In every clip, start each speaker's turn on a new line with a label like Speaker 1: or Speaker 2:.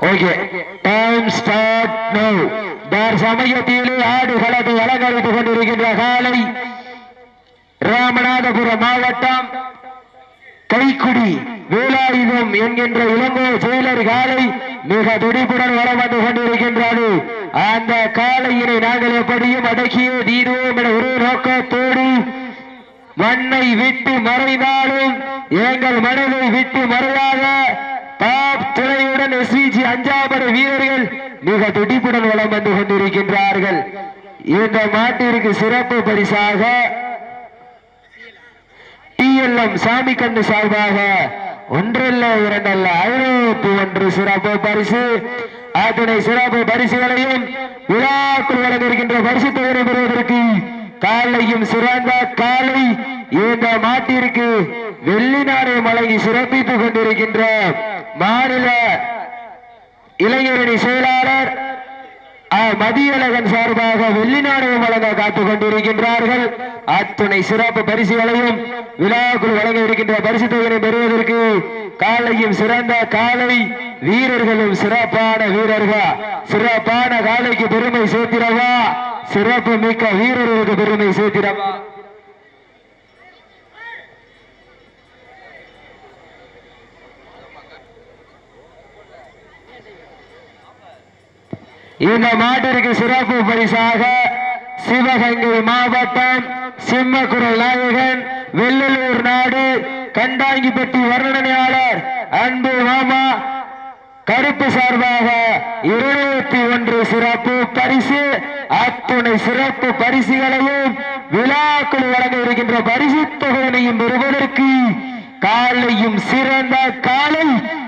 Speaker 1: Okay. Time start no தார் சமயத்திலே ஆடுகளது அலங்கரித்துக் கொண்டிருக்கின்ற காலை ராமநாதபுரம் மாவட்டம் கைக்குடி வேலாயுதம் என்கின்ற இளங்கோ செயலர் காலை மிக துடிப்புடன் வளம் வந்து கொண்டிருக்கின்றது. அந்த காலையினை நாங்கள் எப்படியும் அடக்கியே தீர்வோம் என ஒரு நோக்கத்தோடு மண்ணை விட்டு மறைந்தாலும் எங்கள் மனதை விட்டு மறையாத டாப் துணையுடன் எஸ்விஜி அஞ்சாபடை வீரர்கள் மிக துடிப்புடன் வளம் வந்து கொண்டிருக்கின்றார்கள். இந்த மாட்டிற்கு சிறப்பு பரிசாக டிஎல்எம் சாமி கண்ணு சார்பாக ஒன்றல்ல இரண்டல்ல ஐநூத்தி ஒன்று சிறப்பு பரிசு. அத்தனை சிறப்பு பரிசுகளையும் விழாக்குள் வழங்கியிருக்கின்ற பரிசு தொகையை பெறுவதற்கு காலையும் சிறந்த காலை இந்த மாட்டிற்கு வெள்ளி நாணயம் வழங்கி சிறப்பித்துக் கொண்டிருக்கின்ற மாநில இளைஞரணி செயலாளர் மதியழகன் சார்பாக வெள்ளி நாணயம் வழங்க காத்துக் கொண்டிருக்கின்றார்கள். அத்துணை சிறப்பு பரிசுகளையும் விழாக்குள் வழங்க இருக்கின்ற பரிசு தொகையை பெறுவதற்கு காலையும் சிறந்த காலை வீரர்களும் சிறப்பான வீரர்கள். சிறப்பான காலைக்கு பெருமை சேர்த்திடவா? சிறப்பு மிக்க வீரர்களுக்கு பெருமை சேர்த்திடவா? இந்த மாட்டிற்கு சிறப்பு பரிசாக சிவகங்கை மாவட்டம் சிம்மக்குரல் நாயகன் வெள்ளலூர் நாடு கண்டாங்கிப்பட்டி வர்ணனையாளர் அன்பு மாமா கருப்பு சார்பாக இருநூத்தி ஒன்று சிறப்பு பரிசு அத்துணை சிறப்பு பரிசுகளையும் விழாக்கள் வழங்க இருக்கின்ற பரிசு தொகையினையும் பெறுவதற்கு காலையும் சிறந்த காலை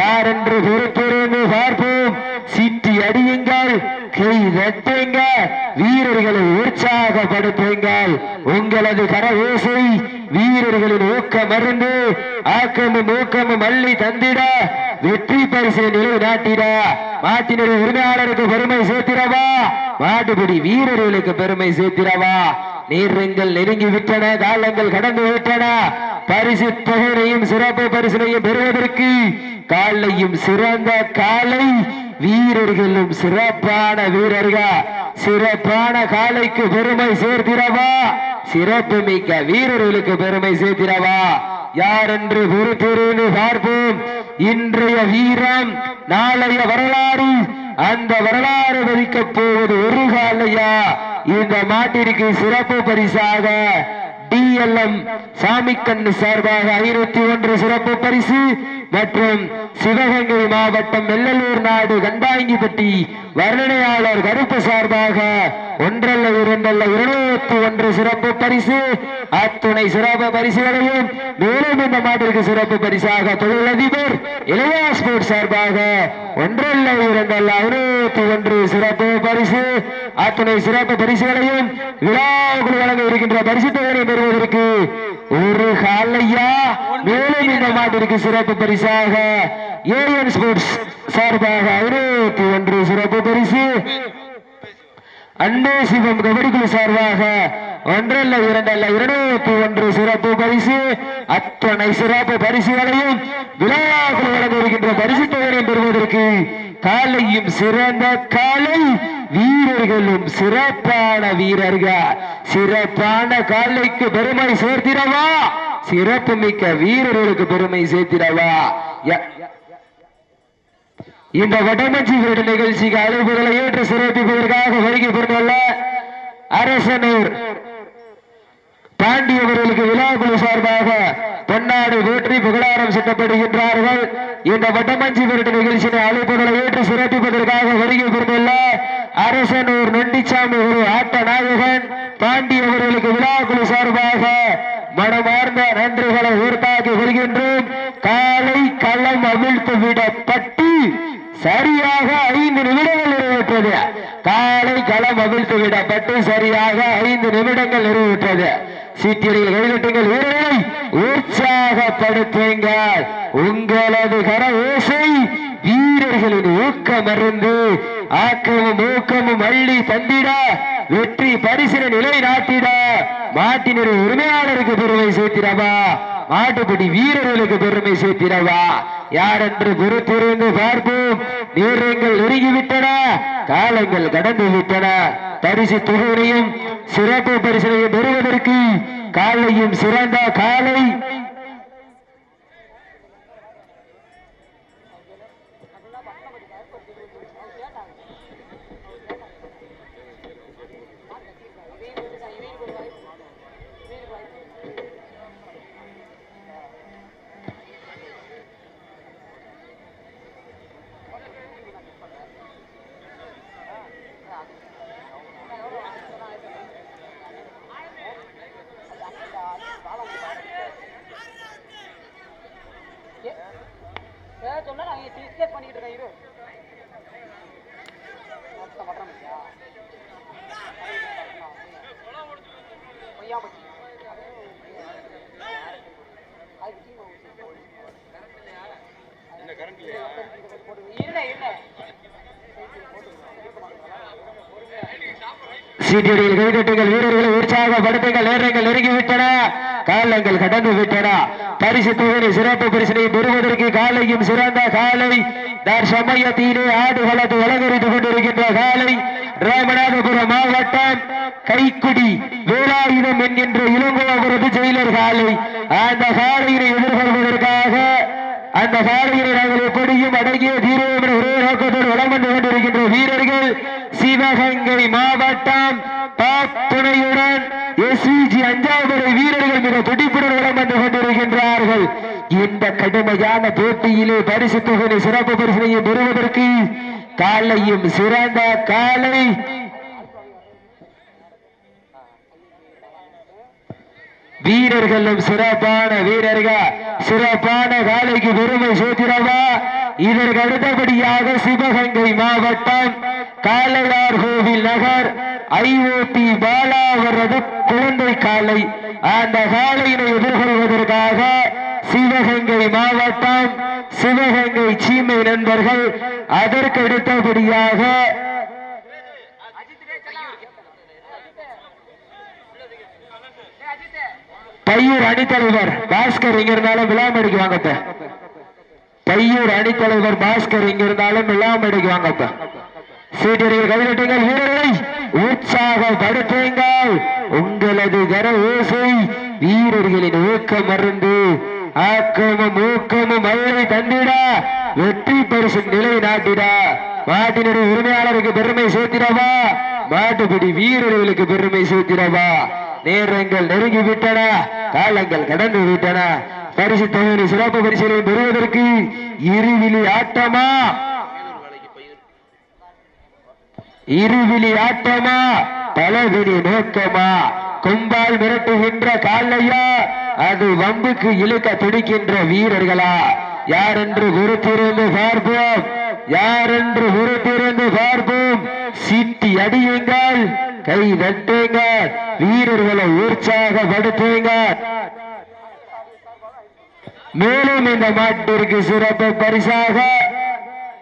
Speaker 1: யார் என்று பொறுத்திருந்து பார்ப்போம். சிட்டி அடியுங்கள் கை வெட்டுங்க வீரர்களை உற்சாகப்படுத்துங்கள். உங்களது கரவேசை வீரர்களின் ஊக்க மருந்து ஆக்கமும் ஊக்கமும் அள்ளி தந்திட வெற்றி பரிசை நிலைநாட்டிட. மாட்டினுடைய உரிமையாளருக்கு பெருமை சேர்த்திடவா? மாட்டுப்படி வீரர்களுக்கு பெருமை சேர்த்திடவா? நீர்ங்கள் நெருங்கி விட்டன காலங்கள் கடந்து விட்டன. பரிசு தொகையினையும் சிறப்பு பரிசினையும் பெறுவதற்கு காலையும் சிறந்த காலை வீரர்களும் சிறப்பான வீரர்கள். சிறப்பான காலைக்கு பெருமை சேர்த்திடவா? சிறப்பு மிக்க வீரர்களுக்கு பெருமை சேர்த்திடவா? யார் என்று பொறுத்திருந்து பார்ப்போம். இன்றைய வீரம் நாளைய வரலாறு. அந்த வரலாறு வதிக்கப் போவது ஒரு காலையா? இந்த மாட்டிற்கு சிறப்பு பரிசாக டிஎல்எம் சாமிக்கண்ணு சார்பாக ஐநூத்தி ஒன்று சிறப்பு பரிசு மற்றும் சிவகங்கை மாவட்டம் வெள்ளலூர் நாடு கண்டாங்கிப்பட்டி வர்ணனையாளர் கருப்பு சார்பாக ஒன்றல்ல இரண்டல்ல இருநூத்தி ஒன்று சிறப்பு பரிசு. அத்துணை சிறப்பு பரிசுகளையும் மேலும் இந்த மாட்டிற்கு சிறப்பு பரிசாக தொழிலதிபர் இளையா ஸ்போர்ட் சார்பாக ஒன்றல்ல இரண்டல்ல ஐநூத்தி ஒன்று சிறப்பு பரிசு. அத்துணை சிறப்பு பரிசுகளையும் விழாவுக்குள் வழங்க இருக்கின்ற பரிசு தொகையை பெறுவதற்கு ஒரு காலையா? மேலும் இந்த மாட்டிற்கு சிறப்பு பரிசாக ஏஎன் ஸ்போர்ட்ஸ் சார்பாக ஐநூத்தி ஒன்று சிறப்பு பரிசு. அன்பே சிவம் கபடிக்குழு சார்பாக ஒன்றல்ல இரண்டல்ல இருநூத்தி ஒன்று சிறப்பு பரிசு. அத்தனை சிறப்பு பரிசுகளையும் விழாக்கள் வழங்க இருக்கின்ற பரிசு தொகையை பெறுவதற்கு காலையும் சிறந்த காலை வீரர்களும் சிறப்பான வீரர்கள். சிறப்பான காலைக்கு பெருமை சேர்த்திடவா? சிறப்பு மிக்க வீரர்களுக்கு பெருமை சேர்த்திடவா? ய- இந்த வடமஞ்சி வீடு நிகழ்ச்சிக்கு அழைப்புகளை ஏற்று சிறப்பிப்பதற்காக வருகை பெற்றுள்ள அரசனூர் பாண்டியவர்களுக்கு விழாக்குழு சார்பாக பொன்னாடு வேற்றி புகழாரம் செட்டப்படுகின்றார்கள். இந்த வட்டமஞ்சி விருது நிகழ்ச்சியின் அழைப்புகளை ஏற்று சிறப்பிப்பதற்காக வருகை பெற்றுள்ள அரசனூர் நொண்டிச்சாமி ஒரு ஆட்ட நாயகன் பாண்டி அவர்களுக்கு விழாக்குழு சார்பாக மனமார்ந்த நன்றிகளை உறுத்தாக்கி வருகின்றோம். காலை களம் அமிழ்த்து விடப்பட்டு சரியாக ஐந்து நிமிடங்கள் நிறைவேற்றது. விடப்பட்டு சரியாக ஐந்து நிமிடங்கள் நிறைவேற்றது. சீட்டியில் கைவிட்டுங்கள் வீரர்களை உற்சாகப்படுத்துங்கள். உங்களது கர ஓசை வீரர்களின் ஊக்கமருந்து ஆக்கமும் ஊக்கமும் வள்ளி தந்திட வெற்றி பரிசின நிலை நாட்டிட மாட்டினர் உரிமையாளருக்கு பெருமை சேர்த்திடவா? மாட்டுப்படி வீரர்களுக்கு பெருமை சேர்த்திடவா? யார் என்று பொறுத்திருந்து பார்ப்போம். நேரங்கள் நெருங்கிவிட்டன காலங்கள் கடந்து விட்டன பரிசு தொகுதியும் சிறப்பு பரிசனையும் பெறுவதற்கு காலையும் சிறந்த காலை. சீட்டியடியில் கைதட்டுங்கள் வீரர்களை உற்சாகப்படுத்துங்கள் நேரங்கள் நெருங்கிவிட்டன காலங்கள் கடந்து விட்டன பரிசு தொகுதி சிறப்பு பரிசினை பெறுவதற்கு காலையும் சிறந்த காலை. தற்சமயத்திலே ஆடுகளத்து அலங்கரித்துக் கொண்டிருக்கின்ற காலை. ராமநாதபுரம் மாவட்டம் கைக்குடி வேலாயுதம் என்கின்ற இளங்கோபுரத்து ஜெயிலர் காலை. அந்த காலையினை எதிர்கொள்வதற்காக அந்த காலையினை நாங்கள் எப்படியும் அடங்கிய வீரர்கள் என்ற ஒரே நோக்கத்தோடு வளம் வந்து கொண்டிருக்கின்ற வீரர்கள் சிவகங்கை மாவட்டம் பாப் துணையுடன் எஸ்விஜி அஞ்சாவது வீரர்கள் மிக துடிப்புடன் வளம் வந்து கொண்டிருக்கின்றார்கள். இந்த கடுமையான போட்டியிலே பரிசு தொகை சிறப்பு பரிசனையும் பெறுவதற்கு காலையும் சிறந்த காலை வீரர்களும் சிறப்பான வீரர்கள் சிறப்பான வேலைக்கு பெருமை சூத்திரமா இதற்கு அடுத்தபடியாக சிவகங்கை மாவட்டம் காலையார் கோவில் நகர் ஐஓபி பாலா அவரது குழந்தை காலை அந்த காலையினை எதிர்கொள்வதற்காக சிவகங்கை மாவட்டம் சிவகங்கை சீமை நண்பர்கள் அதற்கு அடுத்தபடியாக பையூர் அணித்தலைவர் பாஸ்கர் இங்க இருந்தாலும் விழாமடிக்கு வாங்கப்ப. பையூர் அணித்தலைவர் பாஸ்கர் இங்க இருந்தாலும் விழாமடிக்கு வாங்கப்ப. சீட்டடிகள் கவிழட்டுங்கள் வீரர்களை. உற்சாகப்படுத்துங்கள். உங்களது கர ஓசை வீரர்களின் ஊக்கம் மருந்து ஆக்கமும் ஊக்கமும் மழை தந்திட. வெற்றி பரிசு நிலை நாட்டிட. மாட்டினுடைய உரிமையாளருக்கு பெருமை சேர்த்திடவா? மாட்டுப்படி வீரர்களுக்கு பெருமை சேர்த்திடவா? நேரங்கள் நெருங்கி விட்டன காலங்கள் கடந்து விட்டன பரிசு தொகுதி சிறப்பு பரிசீலனை பெறுவதற்கு இருவிழி ஆட்டமா? இருவிழி ஆட்டமா? பலவிழி நோக்கமா? கும்பால் மிரட்டுகின்ற காலையா அது வம்புக்கு இழுக்க துடிக்கின்ற வீரர்களா? யார் என்று பொறுத்திருந்து பார்ப்போம்? யார் என்று பொறுத்திருந்து பார்ப்போம்? சீட்டி அடியுங்கள். கை தட்டுங்கள் வீரர்களை உற்சாகப்படுத்துங்க மேலும் இந்த மாட்டிற்கு சிறப்பு பரிசாக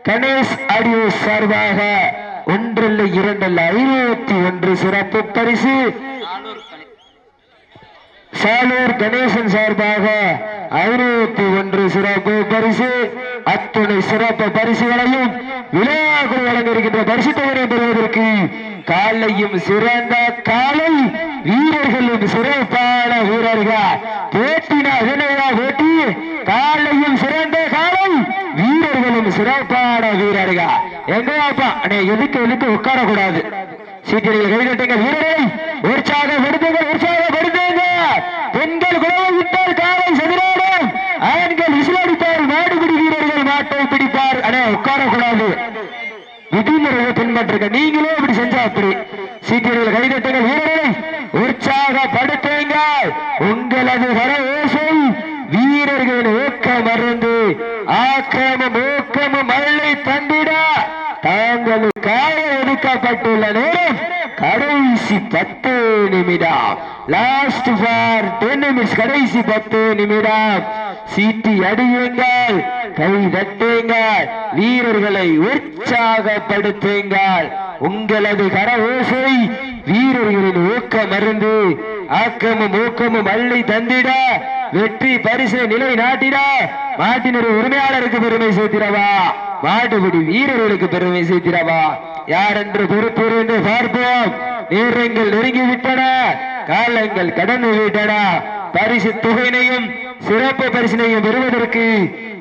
Speaker 1: கணேஷ் ஆடியோ சார்பாக ஒன்றில் இரண்டில் ஐநூத்தி ஒன்று சிறப்பு பரிசு. சாலூர் கணேசன் சார்பாக ஐநூத்தி ஒன்று சிறப்பு பரிசு. அத்துணை சிறப்பு பரிசுகளையும் விளையாட்டு வழங்கியிருக்கின்ற பரிசு தொகையை பெறுவதற்கு காலையும் சிறந்த காலை வீரர்களும் சிறப்பான வீரர்கள். போட்டினா வினையா போட்டி காலையும் சிறந்த காலை வீரர்களும் சிறப்பான வீரர்கள். எங்கப்பா அண்ணே எதுக்கு எதுக்கு உட்கார கூடாது சீக்கிரம் கைதட்டுங்க வீரரை. உற்சாகப்படுத்துங்க உற்சாகப்படுத்துங்க. பெண்கள் குழந்தை விட்டால் காலை சதுராடும் ஆண்கள் விசிலடித்தால் மாடுபிடி வீரர்கள் மாட்டை உட்காரக்கூடாது. விதிமுறைகளை உட்கார கூடாது பின்பற்றுங்க நீங்களே இப்படி செஞ்சா அப்படி சீக்கிரங்கள் கைதட்டுங்க வீரரை உற்சாகப்படுத்துங்க உங்களது வர ஓசை வீரர்களின் ஊக்கம் மருந்து ஆக்கிரமும் ஊக்கமும் மழை தந்திட தாங்களுக்காக ஒதுக்கப்பட்டுள்ள நேரம் கடைசி பத்து நிமிடம். லாஸ்ட் ஃபார் டென் நிமிட்ஸ் கடைசி பத்து நிமிடம். சீட்டி அடியுங்கள். கை தட்டுங்கள் வீரர்களை உற்சாகப்படுத்துங்கள். உங்களது கர ஓசை வீரர்களின் ஊக்க மருந்து ஆக்கமும் ஊக்கமும் அள்ளி தந்திட வெற்றி பரிசு நிலை நாட்டிட மாட்டினர் உரிமையாளருக்கு பெருமை சேர்த்திடவா? மாட்டுப்படி வீரர்களுக்கு பெருமை சேர்த்திடவா? யார் என்று பொறுப்பூர் என்று பார்ப்போம். நேரங்கள் நெருங்கி விட்டன காலங்கள் கடந்து விட்டன. பரிசு தொகையினையும் சிறப்பு பரிசினையும் பெறுவதற்கு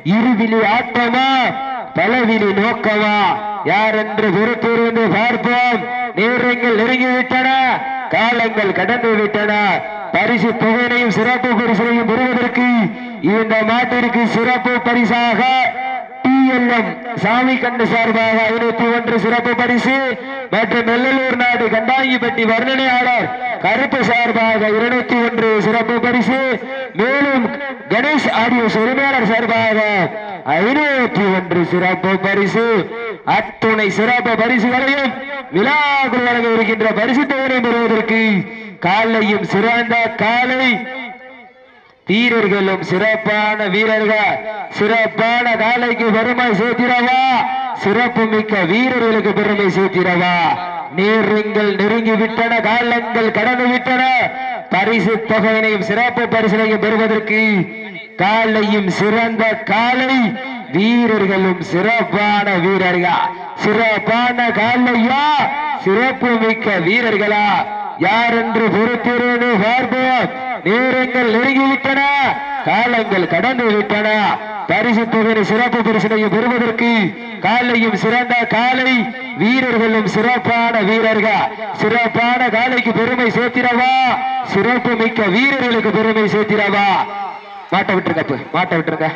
Speaker 1: இருவிழி ஆட்டமா பலவிழி நோக்கமா? யார் என்று பொறுப்பூர் பார்ப்போம். நேரங்கள் நெருங்கிவிட்டன காலங்கள் கடந்து விட்டன பரிசு தொகையினையும் சிறப்பு பரிசினையும் பெறுவதற்கு இந்த மாட்டிற்கு சிறப்பு பரிசாக டிஎல்எம் சாமி கண்டு சார்பாக ஐநூத்தி ஒன்று சிறப்பு பரிசு மற்றும் நெல்லலூர் நாடு கண்டாங்கிப்பட்டி வர்ணனையாளர் கருப்பு சார்பாக இருநூத்தி ஒன்று சிறப்பு பரிசு. மேலும் கணேஷ் ஆடியோ உரிமையாளர் சார்பாக ஐநூத்தி ஒன்று சிறப்பு பரிசு. அத்துணை சிறப்பு பரிசுகளையும் விழாக்குள் வழங்க இருக்கின்ற பரிசு தொகுதியை பெறுவதற்கு காலையும் சிறந்த காலை வீரர்களும் சிறப்பான வீரர்கள். சிறப்பான காலைக்கு பெருமை சேர்த்திடவா? சிறப்பு மிக்க வீரர்களுக்கு பெருமை சேர்த்திடவா? நீருங்கள் நெருங்கி விட்டன காலங்கள் கடந்து விட்டன. பரிசு தொகையினையும் சிறப்பு பரிசனையும் பெறுவதற்கு காலையும் சிறந்த காலை வீரர்களும் சிறப்பான வீரர்கள்? சிறப்பான காலையா? சிறப்பு மிக்க வீரர்களா? யார் என்று பொறுத்திருந்து பார்ப்போம். நேரங்கள் நெருங்கிவிட்டன. காலங்கள் கடந்து விட்டன பரிசு தொகை சிறப்பு பரிசனையும் பெறுவதற்கு காலையும் சிறந்த காலை வீரர்களும் சிறப்பான வீரர்கள். சிறப்பான காலைக்கு பெருமை சேர்த்திடவா? சிறப்பு மிக்க வீரர்களுக்கு பெருமை சேர்த்திடவா? மாட்ட விட்டுருங்க மாட்ட விட்டுருங்க.